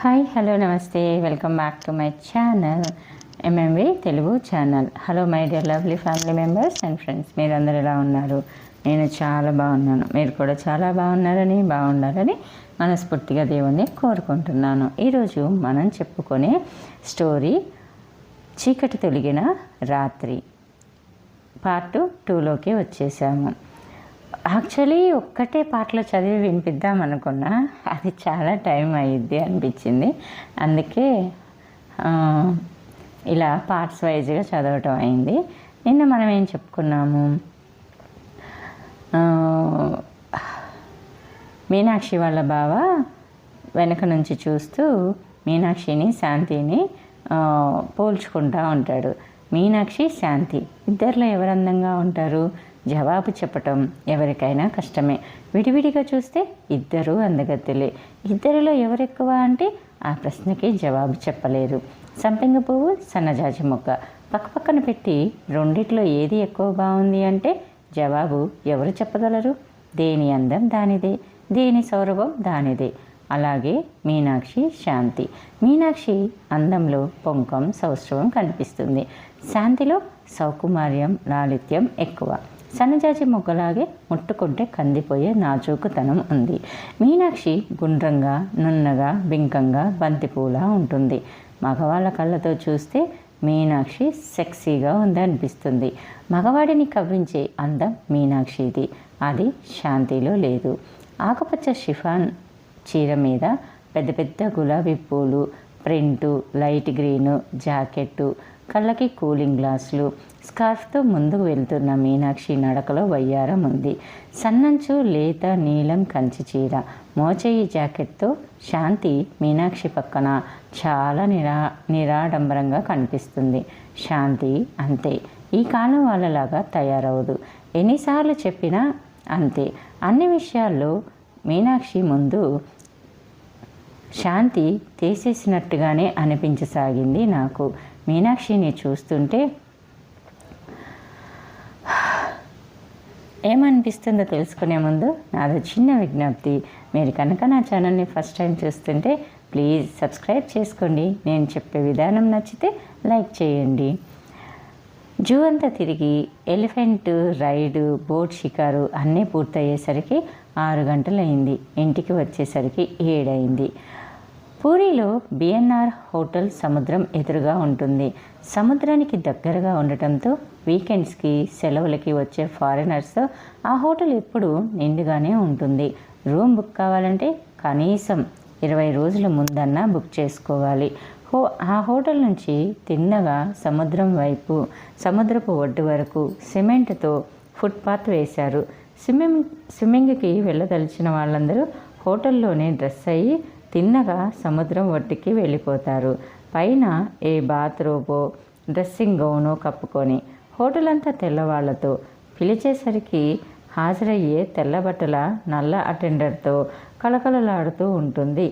Hi hello నమస్తే. Welcome back to my channel MMV Telugu channel hello my dear lovely family members and friends మీరందరూ ఎలా ఉన్నారు? నేను చాలా బాగున్నాను. మీరు కూడా చాలా బాగున్నారని బాగుండాలని మనస్ఫూర్తిగా దేవుణ్ణి కోరుకుంటున్నాను. ఈరోజు మనం చెప్పుకునే స్టోరీ చీకటి తొలగిన రాత్రి. పార్ట్ టూలోకి వచ్చేసాము. యాక్చువల్లీ ఒక్కటే పాటలో చదివి వినిపిద్దాం అనుకున్నా. అది చాలా టైం అయ్యిద్ది అనిపించింది. అందుకే ఇలా పార్ట్స్ వైజ్గా చదవటం అయింది. నిన్న మనం ఏం చెప్పుకున్నాము? మీనాక్షి వాళ్ళ బావ వెనక నుంచి చూస్తూ మీనాక్షిని శాంతిని పోల్చుకుంటూ ఉంటాడు. మీనాక్షి శాంతి ఇద్దరిలో ఎవరు అందంగా ఉంటారు? జవాబు చెప్పటం ఎవరికైనా కష్టమే. విడివిడిగా చూస్తే ఇద్దరూ అందగత్తెలే. ఇద్దరిలో ఎవరెక్కువ అంటే ఆ ప్రశ్నకి జవాబు చెప్పలేరు. సంపెంగ పువ్వు సన్నజాజి మొక్క. పక్కపక్కన పెట్టి రెండిట్లో ఏది ఎక్కువ బాగుంది అంటే జవాబు ఎవరు చెప్పగలరు? దేని అందం దానిదే. దేని సౌరభం దానిదే. అలాగే మీనాక్షి శాంతి. మీనాక్షి అందంలో పొంకం సౌష్ఠవం కనిపిస్తుంది. శాంతిలో సౌకుమార్యం లాలిత్యం ఎక్కువ. సన్నజాజి మొగ్గలాగే ముట్టుకుంటే కందిపోయే నాజూకుతనం ఉంది. మీనాక్షి గుండ్రంగా నున్నగా బింకంగా బంతిపూలా ఉంటుంది. మగవాళ్ళ కళ్ళతో చూస్తే మీనాక్షి సెక్సీగా ఉంది అనిపిస్తుంది మగవాడిని కవ్వించే అందం మీనాక్షిది. అది శాంతిలో లేదు. ఆకుపచ్చ షిఫాన్ చీర మీద పెద్ద పెద్ద గులాబీ పూలు ప్రింటు లైట్ గ్రీను జాకెట్టు కళ్ళకి కూలింగ్ గ్లాసులు స్కార్ఫ్తో ముందుకు వెళ్తున్న మీనాక్షి నడకలో వయ్యారం ఉంది. సన్నంచు లేత నీలం కంచి చీర మోచేయి జాకెట్తో శాంతి మీనాక్షి పక్కన చాలా నిరా నిరాడంబరంగా కనిపిస్తుంది. శాంతి అంతే ఈ కాలం వాళ్ళలాగా తయారవదు. ఎన్నిసార్లు చెప్పినా అంతే. అన్ని విషయాల్లో మీనాక్షి ముందు శాంతి తీసేసినట్టుగానే అనిపించసాగింది నాకు. మీనాక్షిని చూస్తుంటే ఏమనిపిస్తుందో తెలుసుకునే ముందు నాది చిన్న విజ్ఞప్తి. మీరు కనుక నా ఛానల్ని ఫస్ట్ టైం చూస్తుంటే ప్లీజ్ సబ్స్క్రైబ్ చేసుకోండి. నేను చెప్పే విధానం నచ్చితే లైక్ చేయండి. జూ అంతా తిరిగి ఎలిఫెంట్ రైడ్ బోట్ షికారు అన్నీ పూర్తయ్యేసరికి ఆరు గంటలైంది. ఇంటికి వచ్చేసరికి ఏడైంది. పూరిలో బిఎన్ఆర్ హోటల్ సముద్రం ఎదురుగా ఉంటుంది. సముద్రానికి దగ్గరగా ఉండటంతో వీకెండ్స్కి సెలవులకి వచ్చే ఫారినర్స్ ఆ హోటల్ ఎప్పుడు నిండుగానే ఉంటుంది. రూమ్ బుక్ కావాలంటే కనీసం ఇరవై రోజుల ముందన్నా బుక్ చేసుకోవాలి. హో ఆ హోటల్ నుంచి తిన్నగా సముద్రం వైపు సముద్రపు ఒడ్డు వరకు సిమెంట్తో ఫుట్పాత్ వేశారు. స్విమ్మింగ్ స్విమ్మింగ్కి వెళ్ళదలిచిన వాళ్ళందరూ హోటల్లోనే డ్రెస్ అయ్యి తిన్నగా సముద్రం ఒడ్డుకి వెళ్ళిపోతారు. పైన ఏ బాత్రూబో డ్రెస్సింగ్ గౌనో కప్పుకొని హోటల్ అంతా తెల్లవాళ్ళతో పిలిచేసరికి హాజరయ్యే తెల్లబట్టల నల్ల అటెండర్తో కళకళలాడుతూ ఉంటుంది.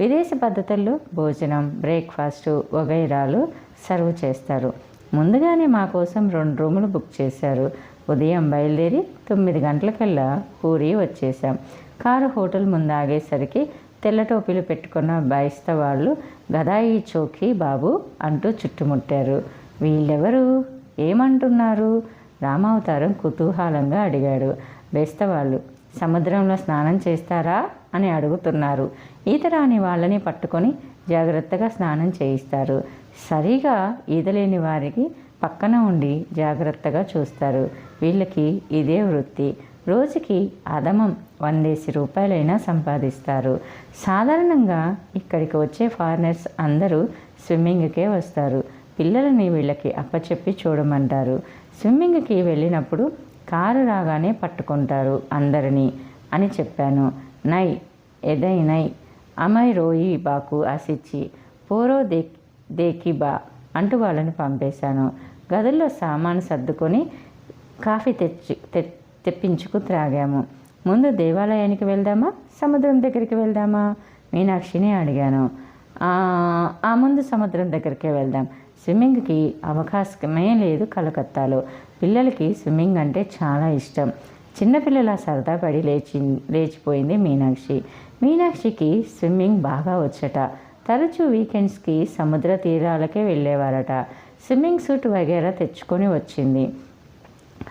విదేశీ పద్ధతుల్లో భోజనం బ్రేక్ఫాస్టు వగైరాలు సర్వ్ చేస్తారు. ముందుగానే మా కోసం రెండు రూములు బుక్ చేశారు. ఉదయం బయలుదేరి తొమ్మిది గంటలకల్లా పూరి వచ్చేసాం కారు హోటల్ ముందు ఆగేసరికి తెల్ల టోపీలు పెట్టుకున్న బైస్త వాళ్ళు గదాయి చోకి బాబు అంటూ చుట్టుముట్టారు. వీళ్ళెవరు? ఏమంటున్నారు? రామావతారం కుతూహలంగా అడిగాడు. బేస్తవాళ్ళు సముద్రంలో స్నానం చేస్తారా? అని అడుగుతున్నారు. ఈత రాని వాళ్ళని పట్టుకొని జాగ్రత్తగా స్నానం చేయిస్తారు. సరిగా ఈదలేని వారికి పక్కన ఉండి జాగ్రత్తగా చూస్తారు. వీళ్ళకి ఇదే వృత్తి. రోజుకి అదమం వందేసి రూపాయలైనా సంపాదిస్తారు. సాధారణంగా ఇక్కడికి వచ్చే ఫారినర్స్ అందరూ స్విమ్మింగ్కే వస్తారు. పిల్లలని వీళ్ళకి అప్పచెప్పి చూడమంటారు. స్విమ్మింగ్కి వెళ్ళినప్పుడు కారు రాగానే పట్టుకుంటారు అందరినీ అని చెప్పాను. నై ఎదై నై అమై రోయి బాకు ఆశిచ్చి పోరో దే దేకి బా అంటూ వాళ్ళని పంపేశాను. గదుల్లో సామాను సర్దుకొని కాఫీ తెచ్చి తె తెప్పించుకు త్రాగాము. ముందు దేవాలయానికి వెళ్దామా? సముద్రం దగ్గరికి వెళ్దామా? మీనాక్షిని అడిగాను. "ఆ, ముందు సముద్రం దగ్గరికే వెళ్దాం. స్విమ్మింగ్కి అవకాశమే లేదు కలకత్తాలో. పిల్లలకి స్విమ్మింగ్ అంటే చాలా ఇష్టం. చిన్నపిల్లల సరదా పడి లేచి లేచిపోయింది మీనాక్షి. మీనాక్షికి స్విమ్మింగ్ బాగా వచ్చట. తరచూ వీకెండ్స్కి సముద్ర తీరాలకే వెళ్ళేవారట. స్విమ్మింగ్ సూట్ వగేరా తెచ్చుకొని వచ్చింది.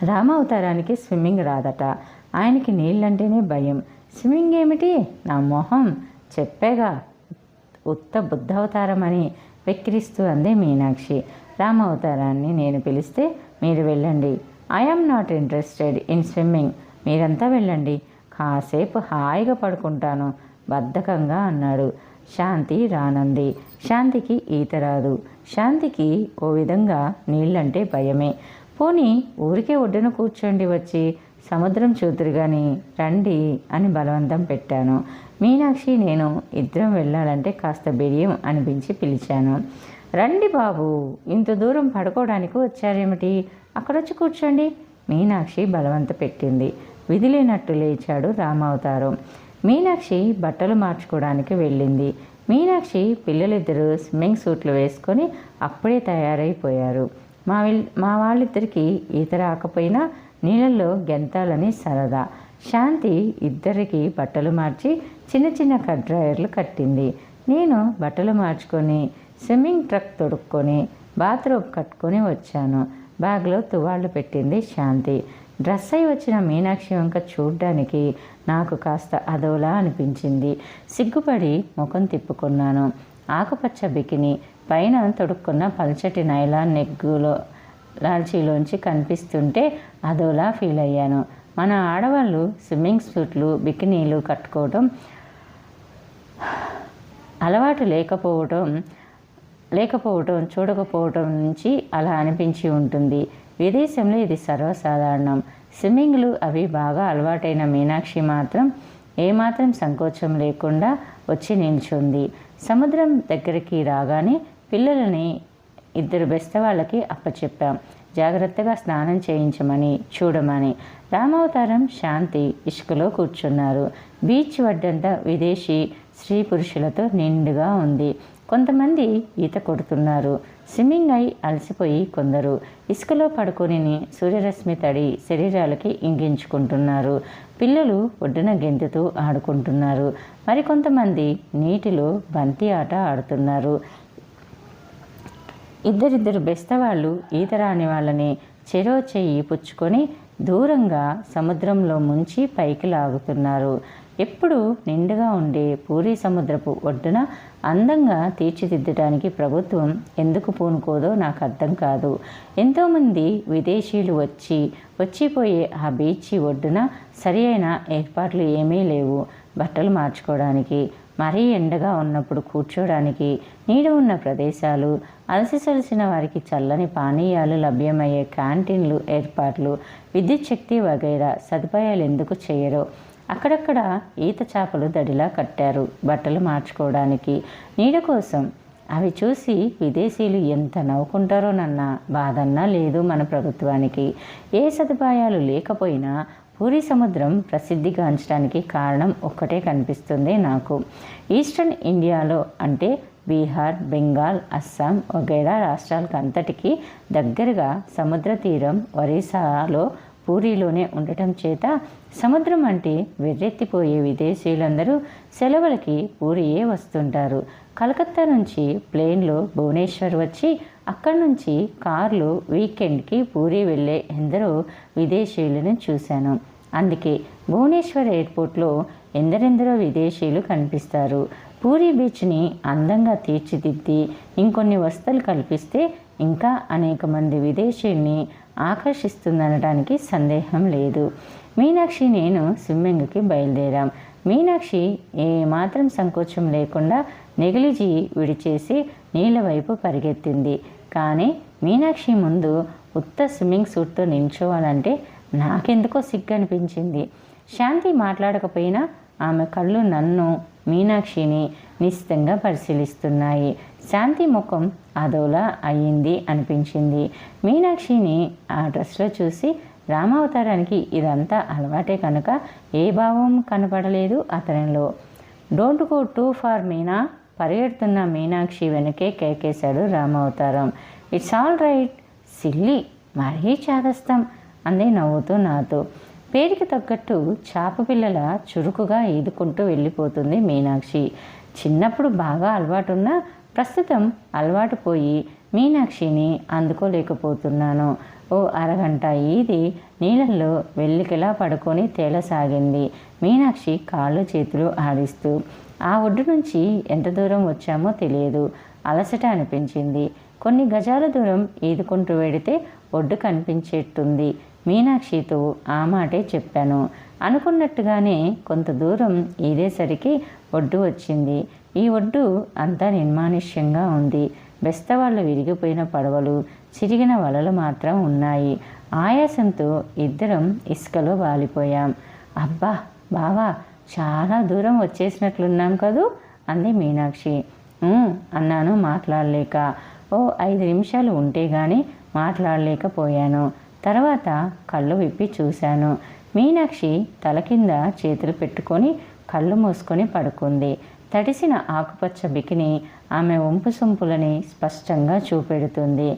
రామావతారానికి స్విమ్మింగ్ రాదట. ఆయనకి నీళ్ళంటేనే భయం. స్విమ్మింగ్ ఏమిటి? నా మొహం. చెప్పేగా. ఉత్త బుద్ధావతారం అని వెక్కిరిస్తూ అంది మీనాక్షి. రామావతారాన్ని నేను పిలిస్తే మీరు వెళ్ళండి. I'm not interested in swimming మీరంతా వెళ్ళండి. కాసేపు హాయిగా పడుకుంటాను. బద్ధకంగా అన్నాడు. శాంతి రానంది. శాంతికి ఈత రాదు. శాంతికి ఓ విధంగా నీళ్ళంటే భయమే. పోనీ ఊరికే ఒడ్డున కూర్చోండి వచ్చి. సముద్రం చూతురు కానీ రండి అని బలవంతం పెట్టాను. మీనాక్షి నేను ఇద్దరం వెళ్ళాలంటే కాస్త బిడియం అనిపించి పిలిచాను. రండి బాబు ఇంత దూరం పడుకోవడానికి వచ్చారేమిటి? అక్కడొచ్చి కూర్చోండి. మీనాక్షి బలవంత పెట్టింది. విధిలేనట్టు లేచాడు రామావతారం. మీనాక్షి బట్టలు మార్చుకోవడానికి వెళ్ళింది. మీనాక్షి పిల్లలిద్దరూ స్విమ్మింగ్ సూట్లు వేసుకొని అప్పుడే తయారైపోయారు. మా విల్ మా వాళ్ళిద్దరికీ ఈత రాకపోయినా నీళ్ళల్లో గెంతాలని సరదా. శాంతి ఇద్దరికి బట్టలు మార్చి చిన్న చిన్న కడ్రాయర్లు కట్టింది. నేను బట్టలు మార్చుకొని స్విమ్మింగ్ ట్రక్ తొడుక్కొని బాత్రూమ్ కట్టుకొని వచ్చాను. బ్యాగ్లో తువాళ్ళు పెట్టింది శాంతి. డ్రెస్ అయి వచ్చిన మీనాక్షి వంక చూడ్డానికి నాకు కాస్త అదోలా అనిపించింది. సిగ్గుపడి ముఖం తిప్పుకున్నాను. ఆకుపచ్చ బికిని పైన తొడుక్కున్న పల్చటి నైలాన్ నెగ్గులో లాల్చీలోంచి కనిపిస్తుంటే అదోలా ఫీల్ అయ్యాను. మన ఆడవాళ్ళు స్విమ్మింగ్ సూట్లు బికినీలు కట్టుకోవడం అలవాటు లేకపోవటం లేకపోవటం చూడకపోవటం నుంచి అలా అనిపించి ఉంటుంది. విదేశంలో ఇది సర్వసాధారణం. స్విమ్మింగ్లు అవి బాగా అలవాటైన మీనాక్షి మాత్రం ఏమాత్రం సంకోచం లేకుండా వచ్చి నిల్చుంది. సముద్రం దగ్గరికి రాగానే పిల్లలని ఇద్దరు బెస్త వాళ్ళకి అప్పచెప్పాం. జాగ్రత్తగా స్నానం చేయించమని చూడమని. రామావతారం శాంతి ఇసుకలో కూర్చున్నారు. బీచ్ వడ్డంతా విదేశీ స్త్రీ పురుషులతో నిండుగా ఉంది. కొంతమంది ఈత కొడుతున్నారు. స్విమ్మింగ్ అయి అలసిపోయి కొందరు ఇసుకలో పడుకొని సూర్యరశ్మి తడి శరీరాలకి ఇంగించుకుంటున్నారు. పిల్లలు ఒడ్డున గెంతుతూ ఆడుకుంటున్నారు. మరికొంతమంది నీటిలో బంతి ఆట ఆడుతున్నారు. ఇద్దరిద్దరు బెస్తవాళ్ళు ఈత రాని వాళ్ళని చెరో చెయ్యి పుచ్చుకొని దూరంగా సముద్రంలో ముంచి పైకి లాగుతున్నారు. ఎప్పుడు నిండుగా ఉండే పూరి సముద్రపు ఒడ్డున అందంగా తీర్చిదిద్దడానికి ప్రభుత్వం ఎందుకు పూనుకోదో నాకు అర్థం కాదు. ఎంతోమంది విదేశీయులు వచ్చి వచ్చిపోయే ఆ బీచ్ ఒడ్డున సరి అయిన ఏర్పాట్లు ఏమీ లేవు బట్టలు మార్చుకోవడానికి. మరీ ఎండగా ఉన్నప్పుడు కూర్చోడానికి నీడ ఉన్న ప్రదేశాలు అలసిసలసిన వారికి చల్లని పానీయాలు లభ్యమయ్యే క్యాంటీన్లు ఏర్పాట్లు విద్యుత్ శక్తి వగైరా సదుపాయాలు ఎందుకు చేయరో? అక్కడక్కడ ఈత చేపలు దడిలా కట్టారు. బట్టలు మార్చుకోవడానికి నీడ కోసం. అవి చూసి విదేశీయులు ఎంత నవ్వుకుంటారోనన్న బాధన్నా లేదు మన ప్రభుత్వానికి. ఏ సదుపాయాలు లేకపోయినా పూరి సముద్రం ప్రసిద్ధిగాంచడానికి కారణం ఒక్కటే కనిపిస్తుంది నాకు. ఈస్టర్న్ ఇండియాలో అంటే బీహార్ బెంగాల్ అస్సాం వగైరా రాష్ట్రాలకు అంతటికీ దగ్గరగా సముద్ర తీరం ఒరిస్సాలో పూరిలోనే ఉండటం చేత సముద్రం అంటే వెర్రెత్తిపోయే విదేశీయులందరూ సెలవులకి పూరియే వస్తుంటారు. కలకత్తా నుంచి ప్లేన్లో భువనేశ్వర్ వచ్చి అక్కడి నుంచి కార్లు వీకెండ్కి పూరి వెళ్ళే ఎందరో విదేశీయులను చూశాను. అందుకే భువనేశ్వర్ ఎయిర్పోర్ట్లో ఎందరెందరో విదేశీయులు కనిపిస్తారు. పూరి బీచ్ని అందంగా తీర్చిదిద్ది ఇంకొన్ని వసతులు కల్పిస్తే ఇంకా అనేక మంది విదేశీయుల్ని ఆకర్షిస్తుందనడానికి సందేహం లేదు. మీనాక్షి నేను స్విమ్మింగ్కి బయలుదేరాం. మీనాక్షి ఏమాత్రం సంకోచం లేకుండా నెగిలిజి విడిచేసి నీళ్ళ వైపు పరిగెత్తింది. కానీ మీనాక్షి ముందు ఉత్త స్విమ్మింగ్ సూట్తో నిల్చోవాలంటే నాకెందుకో సిగ్గు అనిపించింది శాంతి మాట్లాడకపోయినా ఆమె కళ్ళు నన్ను మీనాక్షిని నిశ్చితంగా పరిశీలిస్తున్నాయి. శాంతి ముఖం అదోలా అయ్యింది అనిపించింది. మీనాక్షిని ఆ డ్రెస్లో చూసి రామావతారానికి ఇదంతా అలవాటే కనుక ఏ భావం కనపడలేదు అతనిలో. Don't go too far Meena పరిగెడుతున్న Meenakshi వెనకే కేకేశాడు రామావతారం. ఇట్స్ ఆల్ రైట్ సిల్లి మరీ చేదస్తాం అంది నవ్వుతూ నాతో. పేరుకి తగ్గట్టు చాపపిల్లల చురుకుగా ఈదుకుంటూ వెళ్ళిపోతుంది మీనాక్షి. చిన్నప్పుడు బాగా అలవాటున్న ప్రస్తుతం అలవాటు పోయి మీనాక్షిని అందుకోలేకపోతున్నాను. ఓ అరగంట ఈది నీళ్ళల్లో వెల్లికిలా పడుకొని తేలసాగింది. మీనాక్షి కాళ్ళు చేతులు ఆడిస్తూ ఆ ఒడ్డు నుంచి ఎంత దూరం వచ్చామో తెలియదు అలసట అనిపించింది. కొన్ని గజాల దూరం ఈదుకుంటూ వెడితే ఒడ్డు కనిపించేట్టుంది. మీనాక్షితో ఆ మాటే చెప్పాను. అనుకున్నట్టుగానే కొంత దూరం ఈదేసరికి ఒడ్డు వచ్చింది. ఈ ఒడ్డు అంతా నిర్మానుష్యంగా ఉంది. బెస్తవాళ్ళు విరిగిపోయిన పడవలు చిరిగిన వలలు మాత్రం ఉన్నాయి. ఆయాసంతో ఇద్దరం ఇసుకలో వాలిపోయాం. అబ్బా బావా చాలా దూరం వచ్చేసినట్లున్నాం కదూ? అంది మీనాక్షి. అన్నాను మాట్లాడలేక. ఓ ఐదు నిమిషాలు ఉంటే కానీ మాట్లాడలేకపోయాను. తర్వాత కళ్ళు విప్పి చూశాను. మీనాక్షి తల కింద చేతులు పెట్టుకొని కళ్ళు మూసుకొని పడుకుంది. తడిసిన ఆకుపచ్చ బికిని ఆమె వంపు సొంపులని స్పష్టంగా చూపెడుతుంది.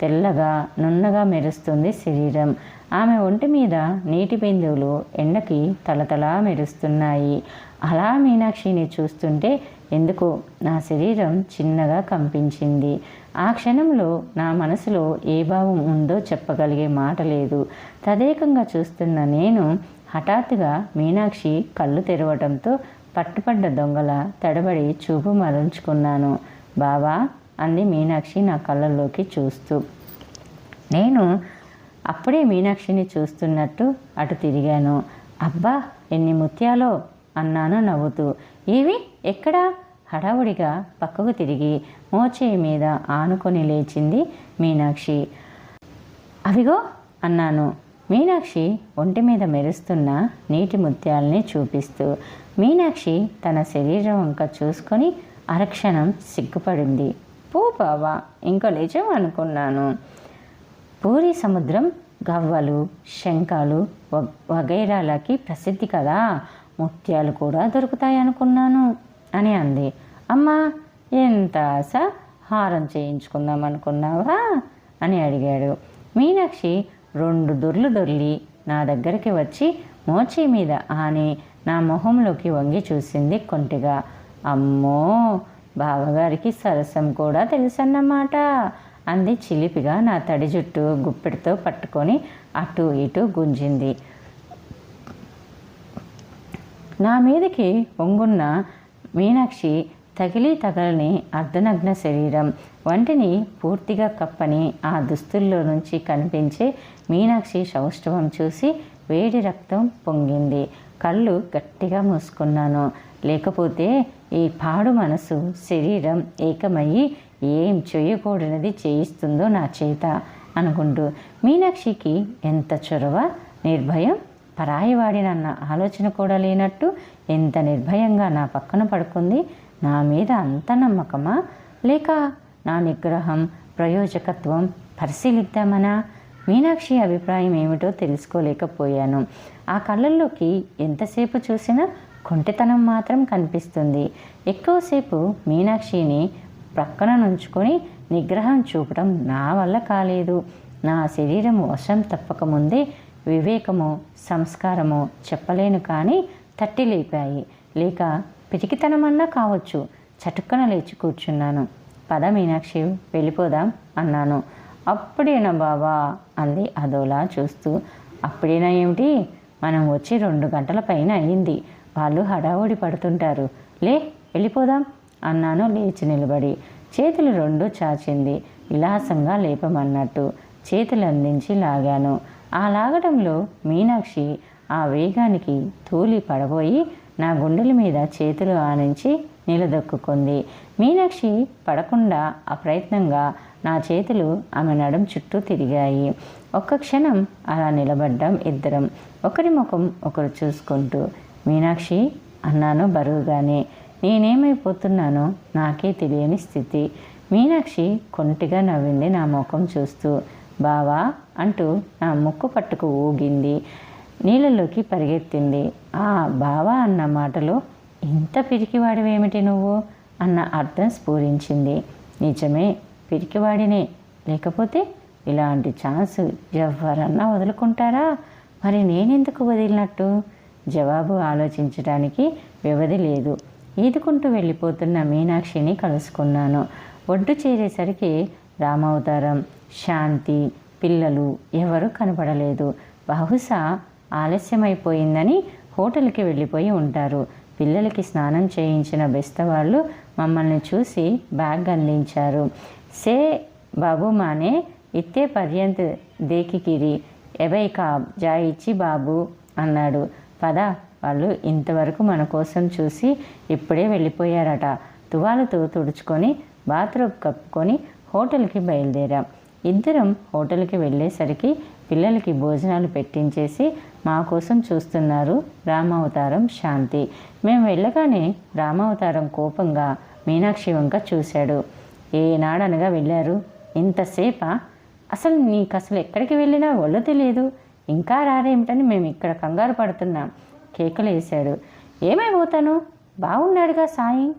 తెల్లగా నున్నగా మెరుస్తుంది శరీరం. ఆమె ఒంటి మీద నీటి బిందువులు ఎండకి తలతలా మెరుస్తున్నాయి. అలా మీనాక్షిని చూస్తుంటే ఎందుకో? నా శరీరం చిన్నగా కంపించింది. ఆ క్షణంలో నా మనసులో ఏ భావం ఉందో చెప్పగలిగే మాట లేదు. తదేకంగా చూస్తున్న నేను హఠాత్తుగా మీనాక్షి కళ్ళు తెరవడంతో పట్టుపడ్డ దొంగల తడబడి చూపు మరల్చుకున్నాను. బావా అంది మీనాక్షి నా కళ్ళల్లోకి చూస్తూ. నేను అప్పుడే మీనాక్షిని చూస్తున్నట్టు అటు తిరిగాను. అబ్బా ఎన్ని ముత్యాలో? అన్నాను నవ్వుతూ. ఇవి ఎక్కడా? హడావుడిగా పక్కకు తిరిగి మోచేయి మీద ఆనుకొని లేచింది మీనాక్షి. అవిగో అన్నాను. మీనాక్షి ఒంటి మీద మెరుస్తున్న నీటి ముత్యాల్ని చూపిస్తూ. మీనాక్షి తన శరీరం వంక చూసుకొని అరక్షణం సిగ్గుపడింది. పో బావా ఇంకా నిజం అనుకున్నాను. పూరి సముద్రం గవ్వలు శంఖాలు వ- వగైరాలకి ప్రసిద్ధి కదా. ముత్యాలు కూడా దొరుకుతాయి అనుకున్నాను అని అంది. అమ్మా ఎంత ఆశ? హారం చేయించుకుందాం అనుకున్నావా అని అడిగాడు. మీనాక్షి రెండు దొర్లు దొర్లి నా దగ్గరికి వచ్చి మోచి మీద ఆని నా మొహంలోకి వంగి చూసింది కొంటిగా. అమ్మో బావగారికి సరసం కూడా తెలుసన్నమాట అంది చిలిపిగా నా తడి జుట్టు గుప్పెడితో పట్టుకొని అటు ఇటు గుంజింది. నా మీదకి పొంగున్న మీనాక్షి తగిలి తగలని అర్ధనగ్న శరీరం వంటిని పూర్తిగా కప్పని ఆ దుస్తుల్లో నుంచి కనిపించే మీనాక్షి సౌష్ఠవం చూసి వేడి రక్తం పొంగింది. కళ్ళు గట్టిగా మూసుకున్నాను. లేకపోతే ఈ పాడు మనసు శరీరం ఏకమయ్యి ఏం చేయకూడనిది చేయిస్తుందో నా చేత అనుకుంటూ మీనాక్షికి ఎంత చొరవ? నిర్భయం? పరాయివాడినన్న ఆలోచన కూడా లేనట్టు ఎంత నిర్భయంగా నా పక్కన పడుకుంది. నా మీద అంత నమ్మకమా? లేక నా నిగ్రహం ప్రయోజకత్వం పరిశీలిద్దామనా? మీనాక్షి అభిప్రాయం ఏమిటో తెలుసుకోలేకపోయాను. ఆ కళ్ళల్లోకి ఎంతసేపు చూసినా కొంటెతనం మాత్రం కనిపిస్తుంది. ఎక్కువసేపు మీనాక్షిని ప్రక్కన నుంచుకొని నిగ్రహం చూపడం నా వల్ల కాలేదు. నా శరీరం వశం తప్పకముందే వివేకము సంస్కారము చెప్పలేను కానీ తట్టి లేపాయి. లేక పిరికితనమన్నా కావచ్చు చటుక్కన లేచి కూర్చున్నాను. పద మీనాక్షి వెళ్ళిపోదాం అన్నాను. అప్పుడేనా బావా? అంది అదోలా చూస్తూ. అప్పుడేనా ఏమిటి? మనం వచ్చి రెండు గంటల పైన అయింది. వాళ్ళు హడావుడి పడుతుంటారు. లే వెళ్ళిపోదాం అన్నాను లేచి నిలబడి. చేతులు రెండు చాచింది. విలాసంగా లేపమన్నట్టు చేతులు అందించి లాగాను. ఆ లాగడంలో మీనాక్షి ఆ వేగానికి తూలి పడబోయి నా గుండెల మీద చేతులు ఆనించి నిలదొక్కుంది మీనాక్షి పడకుండా అప్రయత్నంగా నా చేతులు ఆమె నడుం చుట్టూ తిరిగాయి. ఒక్క క్షణం అలా నిలబడ్డాం ఇద్దరం. ఒకరి ముఖం ఒకరు చూసుకుంటూ మీనాక్షి అన్నాను బరువుగానే. నేనేమైపోతున్నానో నాకే తెలియని స్థితి. మీనాక్షి కొంటిగా నవ్వింది నా ముఖం చూస్తూ. బావా అంటూ నా ముక్కు పట్టుకు ఊగింది. నీళ్ళలోకి పరిగెత్తింది. ఆ బావా అన్న మాటలో ఇంత పిరికివాడివేమిటి నువ్వు? అన్న అర్థం స్ఫూరించింది. నిజమే పిరికివాడినే. లేకపోతే ఇలాంటి ఛాన్స్ ఎవరన్నా వదులుకుంటారా? మరి నేనెందుకు వదిలినట్టు? జవాబు ఆలోచించడానికి వ్యవధి లేదు. ఈదుకుంటూ వెళ్ళిపోతున్న మీనాక్షిని కలుసుకున్నాను. ఒడ్డు చేరేసరికి రామవతారం శాంతి పిల్లలు ఎవరూ కనపడలేదు. బహుశా ఆలస్యమైపోయిందని హోటల్కి వెళ్ళిపోయి ఉంటారు. పిల్లలకి స్నానం చేయించిన బెస్తవాళ్ళు మమ్మల్ని చూసి బ్యాగ్ అందించారు. సే బాబు మానే ఇత్తే పర్యంత దేకికిరి ఎవై కాబ్ జాయిచ్చి బాబు అన్నాడు. పద వాళ్ళు ఇంతవరకు మన కోసం చూసి ఇప్పుడే వెళ్ళిపోయారట. తువాలతో తుడుచుకొని బాత్రూమ్ కప్పుకొని హోటల్కి బయలుదేరాం. ఇద్దరం హోటల్కి వెళ్ళేసరికి పిల్లలకి భోజనాలు పెట్టించేసి మా కోసం చూస్తున్నారు రామావతారం శాంతి. మేము వెళ్ళగానే రామావతారం కోపంగా మీనాక్షి వంక చూశాడు. ఏనాడనగా వెళ్ళారు? ఇంతసేపా అసలు నీకు అసలు ఎక్కడికి వెళ్ళినా ఒళ్ళు తెలియదు ఇంకా రారేమిటని మేము ఇక్కడ కంగారు పడుతున్నాం. కేకలు వేశాడు. ఏమైపోతాను బాగున్నాడుగా సాయి.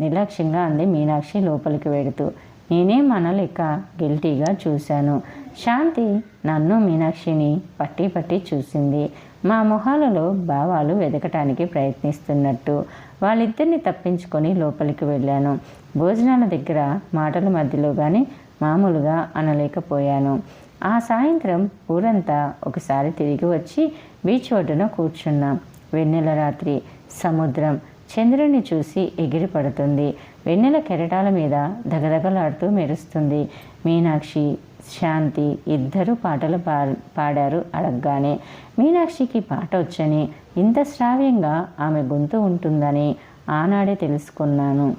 నిర్లక్ష్యంగా అంది మీనాక్షి లోపలికి వెడుతూ నేనేం అనలేక గిల్టీగా చూశాను. శాంతి నన్ను మీనాక్షిని పట్టి పట్టి చూసింది. మా మొహాలలో భావాలు వెదకటానికి ప్రయత్నిస్తున్నట్టు. వాళ్ళిద్దరిని తప్పించుకొని లోపలికి వెళ్ళాను. భోజనాల దగ్గర మాటల మధ్యలో కానీ మామూలుగా అనలేకపోయాను. ఆ సాయంత్రం ఊరంతా ఒకసారి తిరిగి వచ్చి బీచ్ ఒడ్డున కూర్చున్నాం. వెన్నెల రాత్రి సముద్రం చంద్రుని చూసి ఎగిరి పడుతుంది వెన్నెల కెరటాల మీద దగదగలాడుతూ మెరుస్తుంది. మీనాక్షి శాంతి ఇద్దరు పాటలు పా పాడారు అడగగానే. మీనాక్షికి పాట వచ్చని ఇంత శ్రావ్యంగా ఆమె గొంతు ఉంటుందని ఆనాడే తెలుసుకున్నాను.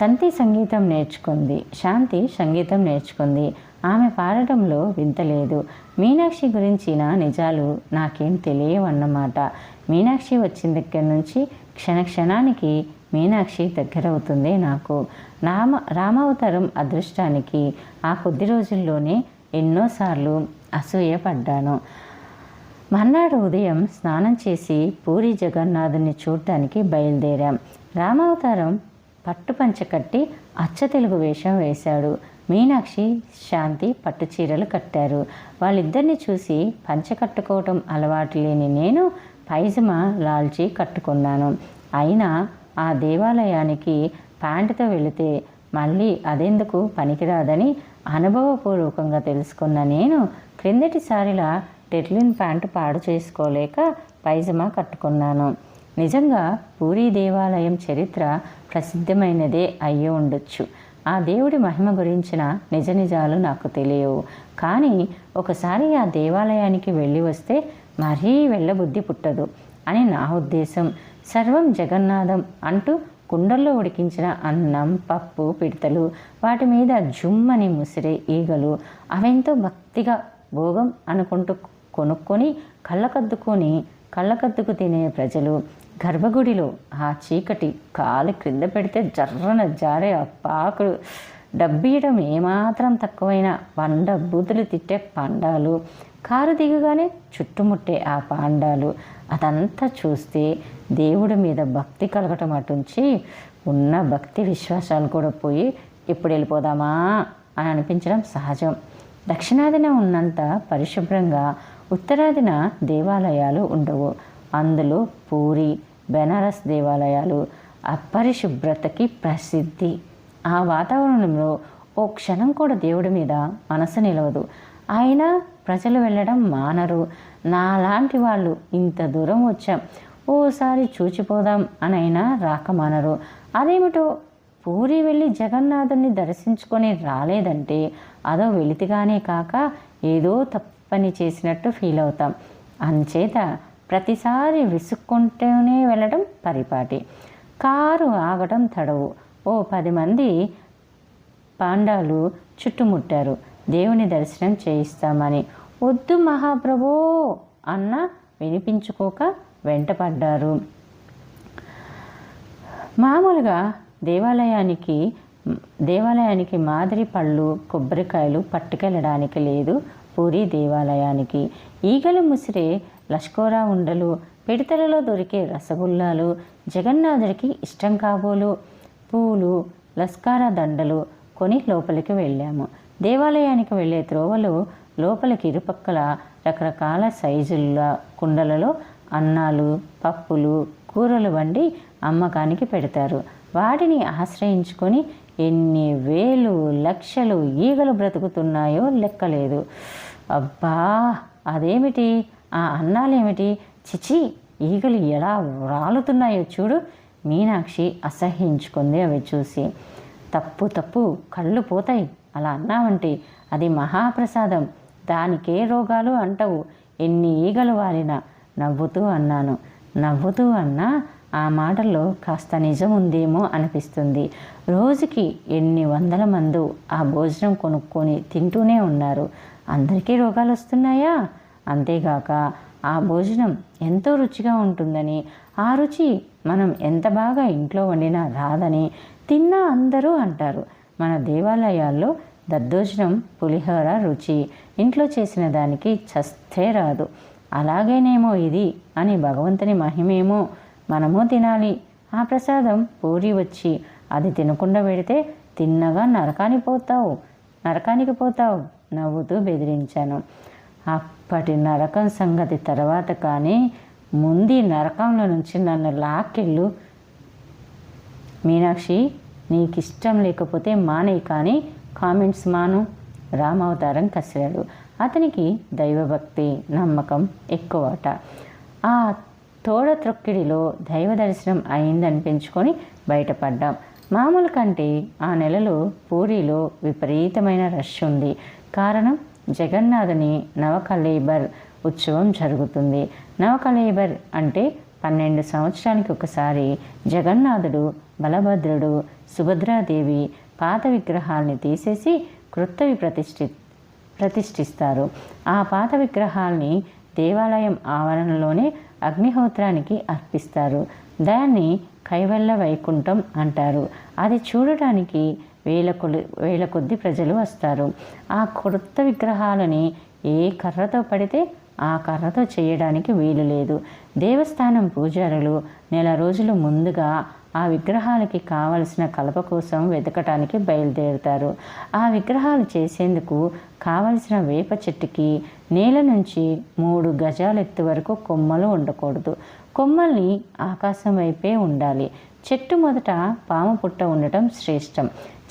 సంతి సంగీతం నేర్చుకుంది. శాంతి సంగీతం నేర్చుకుంది. ఆమె పాడటంలో వింత లేదు. మీనాక్షి గురించిన నిజాలు నాకేం తెలియవన్నమాట. మీనాక్షి వచ్చిన దగ్గర నుంచి క్షణ క్షణానికి మీనాక్షి దగ్గరవుతుంది నాకు. రామ రామావతారం అదృష్టానికి ఆ కొద్ది రోజుల్లోనే ఎన్నోసార్లు అసూయపడ్డాను. మర్నాడు ఉదయం స్నానం చేసి పూరి జగన్నాథుని చూడటానికి బయలుదేరాం. రామావతారం పట్టు పంచ కట్టి అచ్చ తెలుగు వేషం వేశాడు. మీనాక్షి శాంతి పట్టు చీరలు కట్టారు. వాళ్ళిద్దరిని చూసి పంచ కట్టుకోవటం అలవాటు లేని నేను పైజమా లాల్చి కట్టుకున్నాను. అయినా ఆ దేవాలయానికి ప్యాంటుతో వెళితే మళ్ళీ అదెందుకు పనికిరాదని అనుభవపూర్వకంగా తెలుసుకున్న నేను క్రిందటిసారిలా టెట్లిన్ ప్యాంటు పాడు చేసుకోలేక పైజమా కట్టుకున్నాను. నిజంగా పూరీ దేవాలయం చరిత్ర ప్రసిద్ధమైనదే అయ్యి ఉండొచ్చు. ఆ దేవుడి మహిమ గురించిన నిజ నిజాలు నాకు తెలియవు. కానీ ఒకసారి ఆ దేవాలయానికి వెళ్ళి వస్తే మరీ వెళ్ళబుద్ధి పుట్టదు అని నా ఉద్దేశం. సర్వం జగన్నాథం అంటూ కుండల్లో ఉడికించిన అన్నం పప్పు పిడతలు వాటి మీద జుమ్మని ముసిరే ఈగలు అవెంతో భక్తిగా భోగం అనుకుంటూ కొనుక్కొని కళ్ళకద్దుకొని కళ్ళకద్దుకు తినే ప్రజలు గర్భగుడిలో ఆ చీకటి కాలు క్రింద పెడితే జర్రన జారే ఆ పాకుడు. డబ్బీయడం ఏమాత్రం తక్కువైన పండ బూతులు తిట్టే పండాలు. కారు దిగగానే చుట్టుముట్టే ఆ పాండాలు. అదంతా చూస్తే దేవుడి మీద భక్తి కలగటం అటుంచి ఉన్న భక్తి విశ్వాసాలు కూడా పోయి ఇప్పుడు వెళ్ళిపోదామా అని అనిపించడం సహజం. దక్షిణాదిన ఉన్నంత పరిశుభ్రంగా ఉత్తరాదిన దేవాలయాలు ఉండవు. అందులో పూరి బెనారస్ దేవాలయాలు అపరిశుభ్రతకి ప్రసిద్ధి. ఆ వాతావరణంలో ఓ క్షణం కూడా దేవుడి మీద మనసు నిలవదు. అయినా ప్రజలు వెళ్ళడం మానరు. నాలాంటి వాళ్ళు ఇంత దూరం వచ్చాం. ఓసారి చూచిపోదాం అనైనా రాక మానరు. అదేమిటో? పూరి వెళ్ళి జగన్నాథుని దర్శించుకొని రాలేదంటే అదో వెలితిగానే కాక ఏదో తప్పని చేసినట్టు ఫీల్ అవుతాం అంచేత ప్రతిసారి విసుక్కుంటూనే వెళ్ళడం పరిపాటి. కారు ఆగటం తడవు. ఓ పది మంది పాండాలు చుట్టుముట్టారు. దేవుని దర్శనం చేయిస్తామని. వద్దు మహాప్రభో! అన్న వినిపించుకోక వెంటపడ్డారు. మామూలుగా దేవాలయానికి దేవాలయానికి మాదిరి పళ్ళు కొబ్బరికాయలు పట్టుకెళ్ళడానికి లేదు. పూరి దేవాలయానికి. ఈగలు ముసిరే లష్కోరా ఉండలు పిడతలలో దొరికే రసగుల్లాలు జగన్నాథుడికి ఇష్టం కాబోలు పూలు లస్కారా దండలు కొని లోపలికి వెళ్ళాము. దేవాలయానికి వెళ్ళే త్రోవలు లోపలికి ఇరుపక్కల రకరకాల సైజుల కుండలలో అన్నాలు పప్పులు కూరలు వండి అమ్మకానికి పెడతారు. వాటిని ఆశ్రయించుకొని ఎన్ని వేలు లక్షలు ఈగలు బ్రతుకుతున్నాయో లెక్కలేదు. అబ్బా! అదేమిటి? ఆ అన్నాలేమిటి? చిచి ఈగలు ఎలా రాలుతున్నాయో చూడు. మీనాక్షి అసహ్యించుకుంది అవి చూసి. తప్పు తప్పు కళ్ళు పోతాయి. అలా అన్నావంటే అది మహాప్రసాదం. దానికే రోగాలు అంటవు. ఎన్ని ఈగలు వాలినా నవ్వుతూ అన్నాను. నవ్వుతూ అన్నా ఆ మాటల్లో కాస్త నిజం ఉందేమో అనిపిస్తుంది. రోజుకి ఎన్ని వందల మంది ఆ భోజనం కొనుక్కొని తింటూనే ఉన్నారు. అందరికీ రోగాలు వస్తున్నాయా అంతేగాక ఆ భోజనం ఎంతో రుచిగా ఉంటుందని ఆ రుచి మనం ఎంత బాగా ఇంట్లో వండినా రాదని తిన్నా అందరూ అంటారు. మన దేవాలయాల్లో దద్దోజనం పులిహోర రుచి ఇంట్లో చేసిన దానికి చస్తే రాదు. అలాగేనేమో ఇది అని భగవంతుని మహిమేమో మనము తినాలి. ఆ ప్రసాదం పూరి వచ్చి అది తినకుండా పెడితే తిన్నగా నరకానికి పోతావు నరకానికి పోతావు నవ్వుతూ బెదిరించాను. అప్పటి నరకం సంగతి తర్వాత కానీ ముందు నరకంలో నుంచి నన్ను లాక్కెళ్ళు. మీనాక్షి నీకు ఇష్టం లేకపోతే మానే కానీ కామెంట్స్ మాను. రామావతారం కసిరాడు. అతనికి దైవభక్తి నమ్మకం ఎక్కువట. ఆ తోడ త్రొక్కిడిలో దైవ దర్శనం అయిందనిపించుకొని బయటపడ్డాం. మామూలు కంటే ఆ నెలలో పూరిలో విపరీతమైన రష్ ఉంది. కారణం? జగన్నాథుని నవకలేబర్ ఉత్సవం జరుగుతుంది. నవకలేబర్ అంటే పన్నెండు సంవత్సరానికి ఒకసారి జగన్నాథుడు బలభద్రుడు సుభద్రాదేవి పాత విగ్రహాల్ని తీసేసి క్రొత్తవి ప్రతిష్ఠి ప్రతిష్ఠిస్తారు. ఆ పాత విగ్రహాల్ని దేవాలయం ఆవరణలోనే అగ్నిహోత్రానికి అర్పిస్తారు. దాన్ని కైవల్ల వైకుంఠం అంటారు. అది చూడటానికి వేల కొలి వేల కొద్ది ప్రజలు వస్తారు. ఆ కొత్త విగ్రహాలని ఏ కర్రతో పడితే ఆ కర్రతో చేయడానికి వీలు లేదు. దేవస్థానం పూజారులు నెల రోజులు ముందుగా ఆ విగ్రహాలకి కావలసిన కలప కోసం వెతకటానికి బయలుదేరుతారు. ఆ విగ్రహాలు చేసేందుకు కావలసిన వేప చెట్టుకి నేల నుంచి మూడు గజాల ఎత్తు వరకు కొమ్మలు ఉండకూడదు. కొమ్మల్ని ఆకాశం వైపే ఉండాలి. చెట్టు మొదట పాము పుట్ట ఉండటం శ్రేష్టం.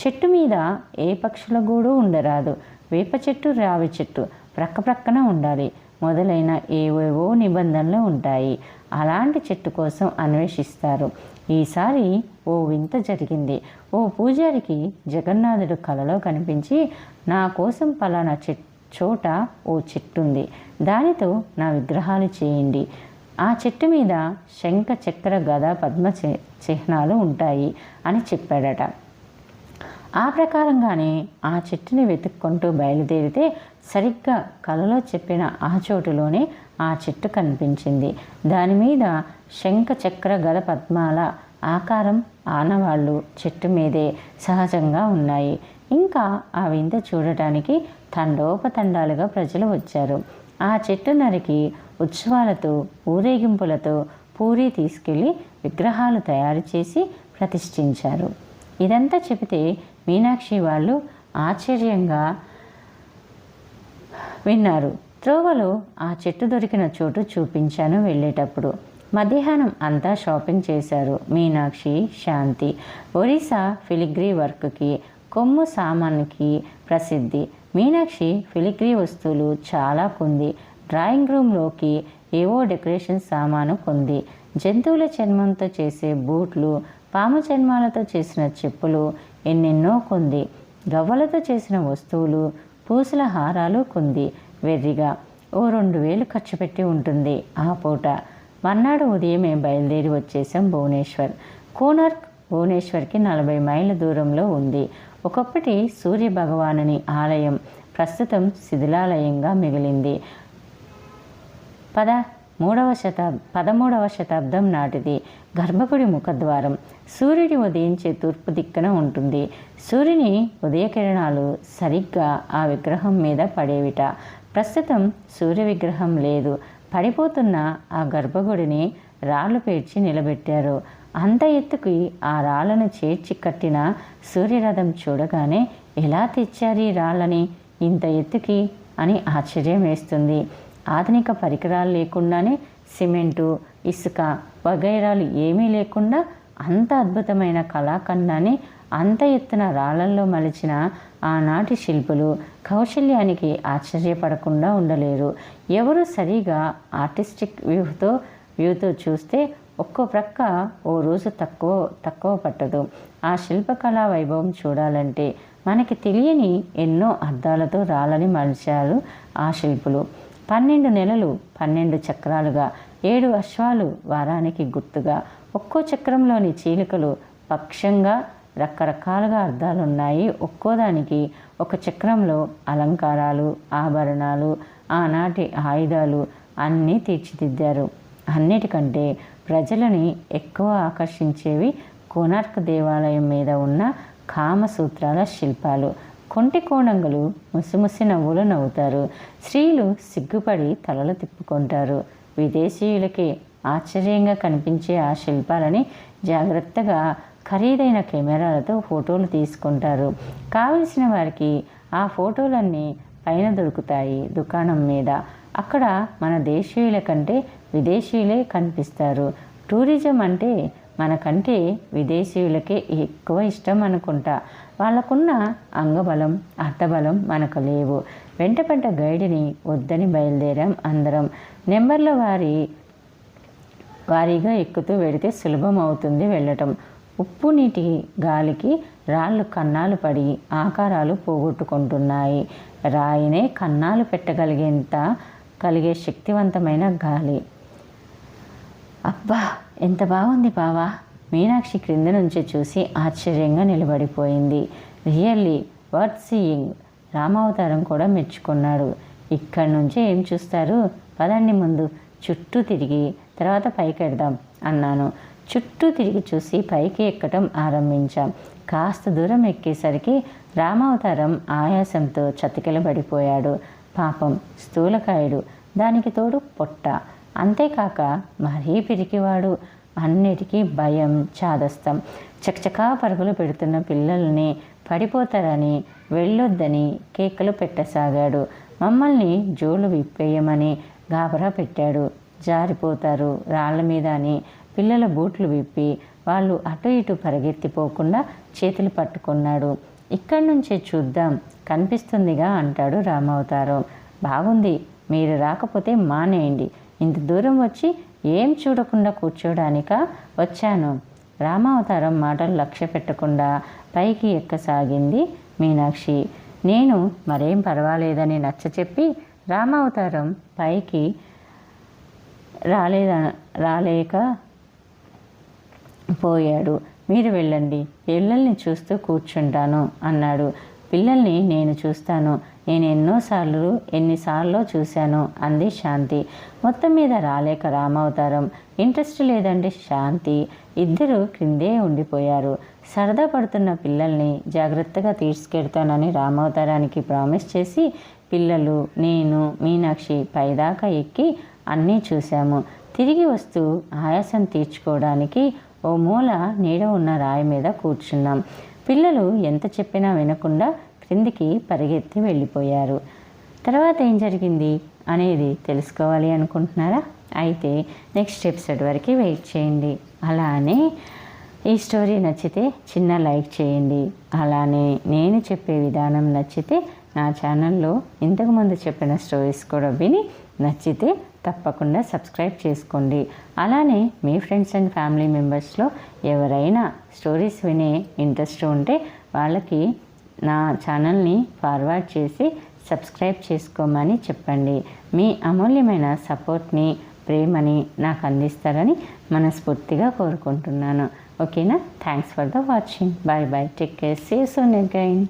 చెట్టు మీద ఏ పక్షుల గూడు ఉండరాదు. వేప చెట్టు రావి చెట్టు ప్రక్క ప్రక్కన ఉండాలి. మొదలైన ఏవేవో నిబంధనలు ఉంటాయి. అలాంటి చెట్టు కోసం అన్వేషిస్తారు. ఈసారి ఓ వింత జరిగింది. ఓ పూజారికి జగన్నాథుడు కలలో కనిపించి నా కోసం పలానా చెట్ చోట ఓ చెట్టు ఉంది దానితో నా విగ్రహాలు చేయండి. ఆ చెట్టు మీద శంఖ చక్ర గద పద్మ చి- చిహ్నాలు ఉంటాయి అని చెప్పాడట. ఆ ప్రకారంగానే ఆ చెట్టుని వెతుక్కుంటూ బయలుదేరితే సరిగ్గా కలలో చెప్పిన ఆ చోటులోనే ఆ చెట్టు కనిపించింది. దాని మీద శంఖ చక్ర గద పద్మాల ఆకారం ఆనవాళ్ళు చెట్టు మీదే సహజంగా ఉన్నాయి. ఇంకా ఆ వింత చూడటానికి తండోపతండాలుగా ప్రజలు వచ్చారు. ఆ చెట్టు నరికి ఉత్సవాలతో ఊరేగింపులతో పూరి తీసుకెళ్ళి విగ్రహాలు తయారు చేసి ప్రతిష్ఠించారు. ఇదంతా చెబితే మీనాక్షి వాళ్ళు ఆశ్చర్యంగా విన్నారు. త్రోవలో ఆ చెట్టు దొరికిన చోటు చూపించాను వెళ్ళేటప్పుడు. మధ్యాహ్నం అంతా షాపింగ్ చేశారు. మీనాక్షి శాంతి ఒరిస్సా ఫిలిగ్రీ వర్క్కి కొమ్ము సామాన్కి ప్రసిద్ధి. మీనాక్షి ఫిలిగ్రీ వస్తువులు చాలా కొంది డ్రాయింగ్ రూమ్లోకి ఏవో డెకరేషన్ సామాను కొంది జంతువుల చర్మంతో చేసే బూట్లు పాము చర్మాలతో చేసిన చెప్పులు ఎన్నెన్నో కొంది. గవ్వలతో చేసిన వస్తువులు పూసల హారాలు కొంది. వెర్రిగా ఓ రెండు వేలు ఖర్చు పెట్టి ఉంటుంది ఆ పూట. మర్నాడు ఉదయమే బయలుదేరి వచ్చేసాం భువనేశ్వర్. కోనార్క్ భువనేశ్వర్కి నలభై మైళ్ళ దూరంలో ఉంది. ఒకప్పటి సూర్య భగవానుని ఆలయం ప్రస్తుతం శిథిలాలయంగా మిగిలింది. పద. మూడవ శతాబ్ పదమూడవ శతాబ్దం నాటిది. గర్భగుడి ముఖద్వారం. సూర్యుడి ఉదయించే తూర్పు దిక్కున ఉంటుంది. సూర్యుని ఉదయకిరణాలు సరిగ్గా ఆ విగ్రహం మీద పడేవిట. ప్రస్తుతం సూర్య విగ్రహం లేదు. పడిపోతున్న ఆ గర్భగుడిని రాళ్ళు పేర్చి నిలబెట్టారు. అంత ఎత్తుకి ఆ రాళ్ళను చేర్చి కట్టిన సూర్యరథం చూడగానే ఎలా తెచ్చారు ఈ రాళ్ళని? ఇంత ఎత్తుకి? అని ఆశ్చర్యం వేస్తుంది. ఆధునిక పరికరాలు లేకుండానే సిమెంటు ఇసుక వగైరాలు ఏమీ లేకుండా అంత అద్భుతమైన కళాఖండాన్ని అంత ఎత్తున రాళ్ళల్లో మలిచిన ఆనాటి శిల్పులు కౌశల్యానికి ఆశ్చర్యపడకుండా ఉండలేరు. ఎవరు సరిగా ఆర్టిస్టిక్ వ్యూతో వ్యూతో చూస్తే ఒక్కో ప్రక్క ఓ రోజు తక్కువ తక్కువ పట్టదు. ఆ శిల్పకళా వైభవం చూడాలంటే మనకి తెలియని ఎన్నో అర్థాలతో రాళ్ళని మలిచారు ఆ శిల్పులు. పన్నెండు నెలలు పన్నెండు చక్రాలుగా ఏడు అశ్వాలు వారానికి గుర్తుగా ఒక్కో చక్రంలోని చీలికలు పక్షంగా రకరకాలుగా అర్థాలున్నాయి ఒక్కోదానికి ఒక చక్రంలో అలంకారాలు ఆభరణాలు ఆనాటి ఆయుధాలు అన్నీ తీర్చిదిద్దారు. అన్నిటికంటే ప్రజలని ఎక్కువ ఆకర్షించేవి కోనార్క్ దేవాలయం మీద ఉన్న కామసూత్రాల శిల్పాలు. కొంటి కోణంగులు ముసిముసి నవ్వులు నవ్వుతారు. స్త్రీలు సిగ్గుపడి తలలు తిప్పుకుంటారు. విదేశీయులకి ఆశ్చర్యంగా కనిపించే ఆ శిల్పాలని జాగ్రత్తగా ఖరీదైన కెమెరాలతో ఫోటోలు తీసుకుంటారు. కావలసిన వారికి ఆ ఫోటోలన్నీ పైన దొరుకుతాయి దుకాణం మీద. అక్కడ మన దేశీయుల కంటే విదేశీయులే కనిపిస్తారు. టూరిజం అంటే మనకంటే విదేశీయులకే ఎక్కువ ఇష్టం అనుకుంటా. వాళ్ళకున్న అంగబలం అర్థబలం మనకు లేవు. వెంటపడ్డ గైడ్ని వద్దని బయలుదేరాం అందరం. నెంబర్ల వారి వారీగా ఎక్కుతూ వెడితే సులభం అవుతుంది వెళ్ళటం. ఉప్పు నీటి గాలికి రాళ్ళు కన్నాలు పడి ఆకారాలు పోగొట్టుకుంటున్నాయి. రాయినే కన్నాలు పెట్టగలిగేంత కలిగే శక్తివంతమైన గాలి. అబ్బా ఎంత బాగుంది బావా! మీనాక్షి క్రింద నుంచి చూసి ఆశ్చర్యంగా నిలబడిపోయింది. Really worth seeing? రామావతారం కూడా మెచ్చుకున్నాడు. ఇక్కడి నుంచే ఏం చూస్తారు? పదండి ముందు. చుట్టూ తిరిగి తర్వాత పైకెడదాం అన్నాను. చుట్టూ తిరిగి చూసి పైకి ఎక్కటం ఆరంభించాం. కాస్త దూరం ఎక్కేసరికి రామావతారం ఆయాసంతో చతికిలబడిపోయాడు. పాపం స్థూలకాయుడు. దానికి తోడు పొట్ట. అంతేకాక మరీ పిరికివాడు. అన్నిటికీ భయం చాదస్తం. చకచకా పరుగులు పెడుతున్న పిల్లల్ని పడిపోతారని వెళ్ళొద్దని కేకలు పెట్టసాగాడు. మమ్మల్ని జోలు విప్పేయమని గాబరా పెట్టాడు. జారిపోతారు రాళ్ళ మీద అని పిల్లల బూట్లు విప్పి వాళ్ళు అటు ఇటు పరిగెత్తిపోకుండా చేతులు పట్టుకున్నాడు. ఇక్కడి నుంచే చూద్దాం కనిపిస్తుందిగా అంటాడు రామవతారం. బాగుంది మీరు రాకపోతే మానేయండి. ఇంత దూరం వచ్చి ఏం చూడకుండా కూర్చోడానిక వచ్చాను. రామావతారం మాటలు లక్ష్య పెట్టకుండా పైకి ఎక్కసాగింది మీనాక్షి. నేను మరేం పర్వాలేదని నచ్చ చెప్పి రామావతారం పైకి రాలేద రాలేక పోయాడు. మీరు వెళ్ళండి పిల్లల్ని చూస్తూ కూర్చుంటాను అన్నాడు. పిల్లల్ని నేను చూస్తాను. నేను ఎన్నోసార్లు ఎన్నిసార్లు చూశాను అంది శాంతి. మొత్తం మీద రాలేక రామవతారం. ఇంట్రెస్ట్ లేదండి శాంతి. ఇద్దరు క్రిందే ఉండిపోయారు. సరదా పడుతున్న పిల్లల్ని జాగ్రత్తగా తీసుకెడతానని రామవతారానికి ప్రామిస్ చేసి పిల్లలు నేను మీనాక్షి పైదాకా ఎక్కి అన్నీ చూశాము. తిరిగి వస్తూ ఆయాసం తీర్చుకోవడానికి ఓ మూల నీడ ఉన్న రాయి మీద కూర్చున్నాం. పిల్లలు ఎంత చెప్పినా వినకుండా క్రిందికి పరిగెత్తి వెళ్ళిపోయారు. తర్వాత ఏం జరిగింది అనేది తెలుసుకోవాలి అనుకుంటున్నారా? అయితే నెక్స్ట్ ఎపిసోడ్ వరకు వెయిట్ చేయండి. అలానే ఈ స్టోరీ నచ్చితే చిన్న లైక్ చేయండి. అలానే నేను చెప్పే విధానం నచ్చితే నా ఛానల్లో ఇంతకుముందు చెప్పిన స్టోరీస్ కూడా విని నచ్చితే తప్పకుండా సబ్స్క్రైబ్ చేసుకోండి. అలానే మీ ఫ్రెండ్స్ అండ్ ఫ్యామిలీ మెంబర్స్లో ఎవరైనా స్టోరీస్ వినే ఇంట్రెస్ట్ ఉంటే వాళ్ళకి నా ఛానల్ని ఫార్వర్డ్ చేసి సబ్స్క్రైబ్ చేసుకోమని చెప్పండి. మీ అమూల్యమైన సపోర్ట్ని ప్రేమని నాకు అందిస్తారని మనస్ఫూర్తిగా కోరుకుంటున్నాను. ఓకేనా? Thanks for the watching. Bye bye take care. Save soon again.